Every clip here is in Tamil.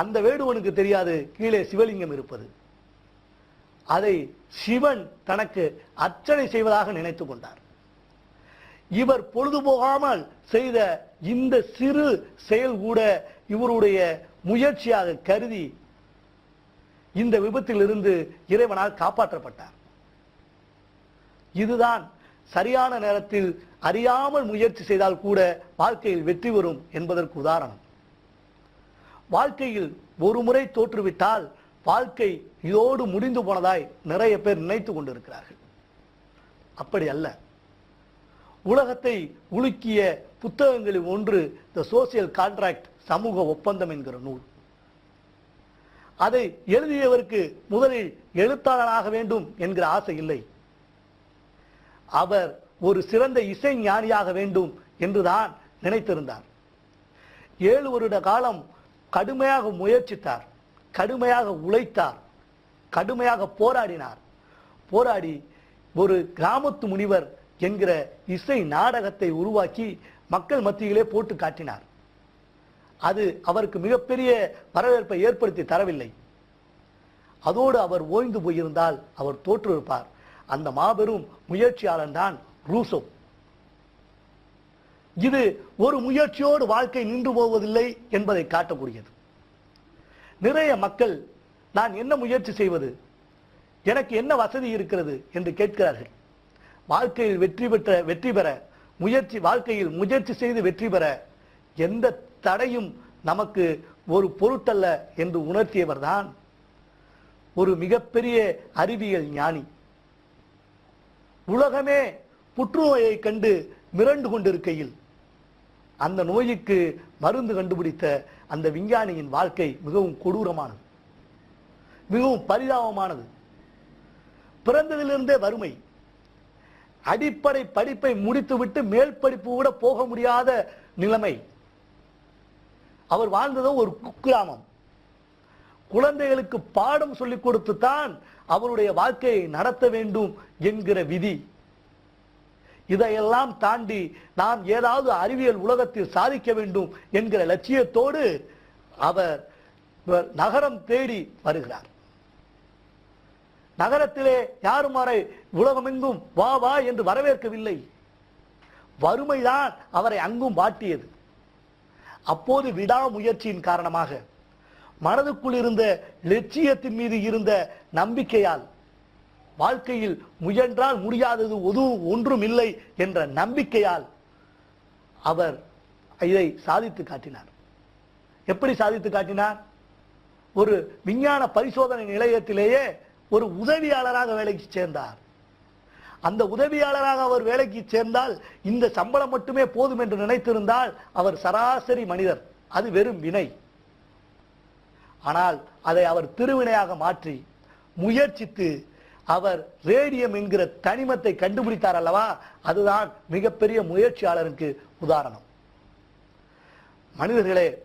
அந்த வேடுவனுக்கு தெரியாது கீழே சிவலிங்கம் இருப்பது. அதை சிவன் தனக்கு அர்ச்சனை செய்வதாக நினைத்து கொண்டார். இவர் பொழுதுபோகாமல் செய்த இந்த சிறு செயல் கூட இவருடைய முயற்சியாக கருதி இந்த விபத்திலிருந்து இறைவனால் காப்பாற்றப்பட்டார். இதுதான் சரியான நேரத்தில் அறியாமல் முயற்சி செய்தால் கூட வாழ்க்கையில் வெற்றி வரும் என்பதற்கு உதாரணம். வாழ்க்கையில் ஒரு முறை தோற்றுவிட்டால் வாழ்க்கை இதோடு முடிந்து போனதாய் நிறைய பேர் நினைத்து கொண்டிருக்கிறார்கள். அப்படி அல்ல. உலகத்தை உலுக்கிய புத்தகங்களில் ஒன்று த சோசியல் கான்ட்ராக்ட் சமூக ஒப்பந்தம் என்கிற நூல். அதை எழுதியவருக்கு முதலில் எழுத்தாளராக வேண்டும் என்கிற ஆசை இல்லை. அவர் ஒரு சிறந்த இசை ஞானியாக வேண்டும் என்றுதான் நினைத்திருந்தார். ஏழு வருட காலம் கடுமையாக முயற்சித்தார். கடுமையாக உழைத்தார். கடுமையாக போராடினார். போராடி ஒரு கிராமத்து முனிவர் என்கிற இசை நாடகத்தை உருவாக்கி மக்கள் மத்தியிலே போட்டு காட்டினார். அது அவருக்கு மிகப்பெரிய வரவேற்பை ஏற்படுத்தி தரவில்லை. அதோடு அவர் ஓய்ந்து போயிருந்தால் அவர் தோற்றிருப்பார் அந்த மாபெரும் முயற்சியாளன் தான் ரூசோ. இது ஒரு முயற்சியோடு வாழ்க்கை நின்று போவதில்லை என்பதை காட்டக்கூடியது. நிறைய மக்கள் நான் என்ன முயற்சி செய்வது? எனக்கு என்ன வசதி இருக்கிறது? என்று கேட்கிறார்கள். வாழ்க்கையில் வெற்றி பெற்ற வெற்றி பெற முயற்சி வாழ்க்கையில் முயற்சி செய்து வெற்றி பெற எந்த தடையும் நமக்கு ஒரு பொருட்டல்ல என்று உணர்த்தியவர்தான் ஒரு மிகப்பெரிய அறிவியல் ஞானி. உலகமே புற்றுநோயை கண்டு மிரண்டு கொண்டிருக்கையில் அந்த நோய்க்கு மருந்து கண்டுபிடித்த அந்த விஞ்ஞானியின் வாழ்க்கை மிகவும் கொடூரமானது. மிகவும் பரிதாபமானது. பிறந்ததிலிருந்தே வறுமை. அடிப்படை படிப்பை முடித்துவிட்டு மேல் படிப்பு கூட போக முடியாத நிலைமை. அவர் வாழ்ந்ததோ ஒரு குக்கிராமம். குழந்தைகளுக்கு பாடம் சொல்லிக் கொடுத்து தான் அவருடைய வாழ்க்கையை நடத்த வேண்டும் என்கிற விதி. இதையெல்லாம் தாண்டி நாம் ஏதாவது அறிவியல் உலகத்தில் சாதிக்க வேண்டும் என்கிற லட்சியத்தோடு அவர் நகரம் தேடி வருகிறார். நகரத்திலே யாரும் அவரை உலகமெங்கும் வா வா என்று வரவேற்கவில்லை. வறுமைதான் அவரை அங்கும் வாட்டியது. அப்போது விடாமுயற்சியின் காரணமாக மனதுக்குள் இருந்த லட்சியத்தின் மீது இருந்த நம்பிக்கையால் வாழ்க்கையில் முயன்றால் முடியாதது ஒது ஒன்றும் இல்லை என்ற நம்பிக்கையால் அவர் இதை சாதித்து காட்டினார். எப்படி சாதித்து காட்டினார்? ஒரு விஞ்ஞான பரிசோதனை நிலையத்திலேயே ஒரு உதவியாளராக வேலைக்கு சேர்ந்தார். அந்த உதவியாளராக அவர் வேலைக்கு சேர்ந்தால் இந்த சம்பளம் மட்டுமே போதும் என்று நினைத்திருந்தால் அவர் சராசரி மனிதர். அது வெறும் வினை. ஆனால் அதை அவர் திருவினையாக மாற்றி முயற்சித்து அவர் ரேடியம் என்கிற தனிமத்தை கண்டுபிடித்தார் அல்லவா? அதுதான் மிகப்பெரிய முயற்சியாளருக்கு உதாரணம். மனிதர்களே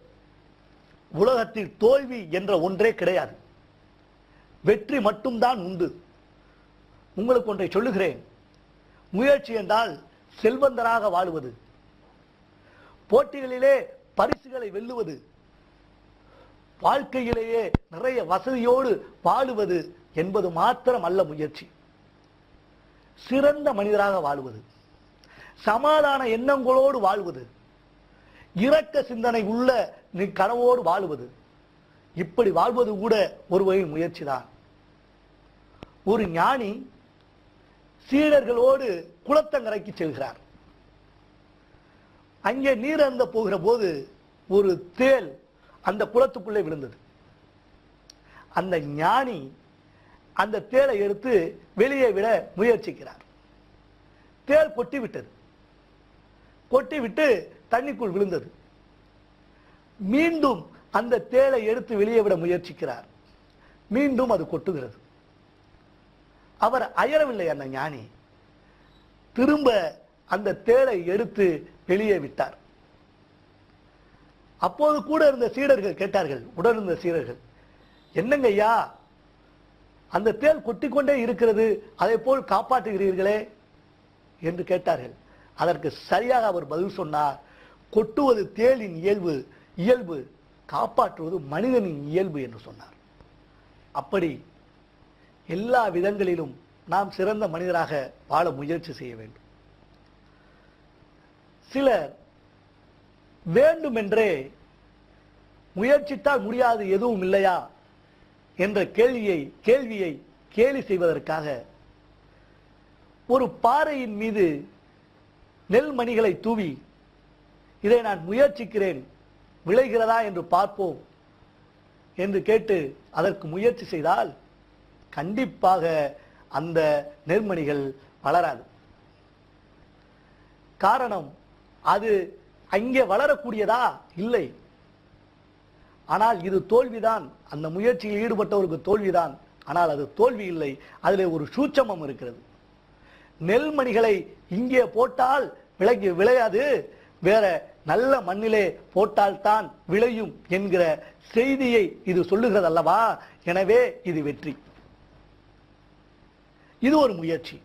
உலகத்தில் தோல்வி என்ற ஒன்றே கிடையாது. வெற்றி மட்டும்தான் உண்டு. உங்களுக்கு ஒன்றை சொல்லுகிறேன். முயற்சி என்றால் செல்வந்தராக வாழுவது. போட்டிகளிலே பரிசுகளை வெல்லுவது. வாழ்க்கையிலேயே நிறைய வசதியோடு வாழுவது என்பது மாத்திரம் அல்ல முயற்சி. சிறந்த மனிதராக வாழ்வது சமாதான எண்ணங்களோடு வாழ்வது இரக்க சிந்தனை உள்ள நீ கனவோடு வாழ்வது இப்படி வாழ்வது கூட ஒரு வகை முயற்சிதான் ஒரு ஞானி சீடர்களோடு குளத்தங்கரைக்கு செல்கிறார். அங்கே நீர் அருந்த போகிற போது ஒரு தேல் அந்த குளத்துக்குள்ளே விழுந்தது. அந்த ஞானி அந்த தேளை எடுத்து வெளியே விட முயற்சிக்கிறார். தேள் கொட்டி விட்டது. கொட்டி விட்டு தண்ணிக்குள் விழுந்தது. மீண்டும் அந்த தேளை எடுத்து வெளியே விட முயற்சிக்கிறார். மீண்டும் அது கொட்டுகிறது. அவர் அயரவில்லை அந்த ஞானி. திரும்ப அந்த தேளை எடுத்து வெளியே விட்டார். அப்போது கூட இருந்த சீடர்கள் கேட்டார்கள் உடன் இருந்த சீடர்கள் என்னங்க ஐயா அந்த தேள் கொட்டிக்கொண்டே இருக்கிறது அதை போல் காப்பாற்றுகிறீர்களே என்று கேட்டார்கள். அதற்கு சரியாக அவர் பதில் சொன்னார். கொட்டுவது தேளின் இயல்பு இயல்பு காப்பாற்றுவது மனிதனின் இயல்பு என்று சொன்னார். அப்படி எல்லா விதங்களிலும் நாம் சிறந்த மனிதராக வாழ முயற்சி செய்ய வேண்டும். சிலர் வேண்டுமென்றே முயற்சித்தால் முடியாது எதுவும் இல்லையா? என்ற கேள்வியை கேள்வியை கேலி செய்வதற்காக ஒரு பாறையின் மீது நெல்மணிகளை தூவி இதை நான் முயற்சிக்கிறேன். விளைகிறதா என்று பார்ப்போம். என்று கேட்டு அதற்கு முயற்சி செய்தால் கண்டிப்பாக அந்த நெல்மணிகள் வளராது. காரணம் அது அங்கே வளரக்கூடியதா? இல்லை. ஆனால் இது தோல்விதான். அந்த முயற்சியில் ஈடுபட்டவருக்கு தோல்விதான். ஆனால் அது தோல்வி இல்லை. அதில் ஒரு சூட்சமம் இருக்கிறது. நெல்மணிகளை இங்கே போட்டால் விளைக்கு விளையாது. வேற நல்ல மண்ணிலே போட்டால்தான் விளையும் என்கிற செய்தியை இது சொல்லுகிறது அல்லவா எனவே இது வெற்றி. இது ஒரு முயற்சி.